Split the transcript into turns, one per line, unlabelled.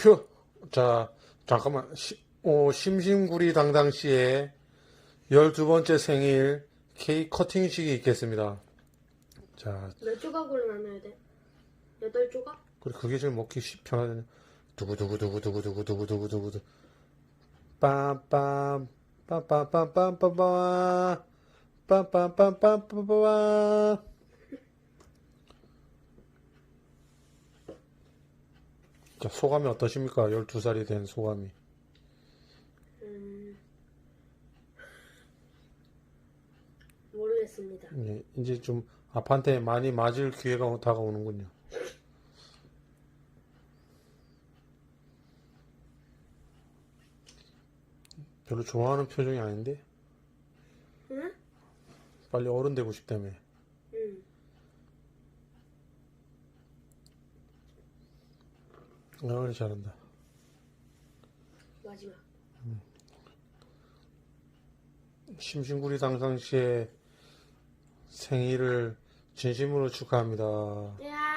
큐. 자, 잠깐만. 시, 어, 심심구리 당당 씨의 12번째 생일 케이크 커팅식이 있겠습니다. 자,
몇 조각으로 나눠야 돼? 여덟 조각?
그래, 그게 제일 먹기 쉽, 편하네. 두구두구두구두구두구두구두구두구. 빰빰, 빰빰빰빰빰빰, 빰빰빰빰빰빰. 자, 소감이 어떠십니까? 12살이 된 소감이.
음, 모르겠습니다.
예, 이제 좀 아빠한테 많이 맞을 기회가 다가오는군요. 별로 좋아하는 표정이 아닌데?
응?
빨리 어른 되고 싶다며.
응.
아, 잘한다.
마지막.
심심구리 당상씨의 생일을 진심으로 축하합니다.
야!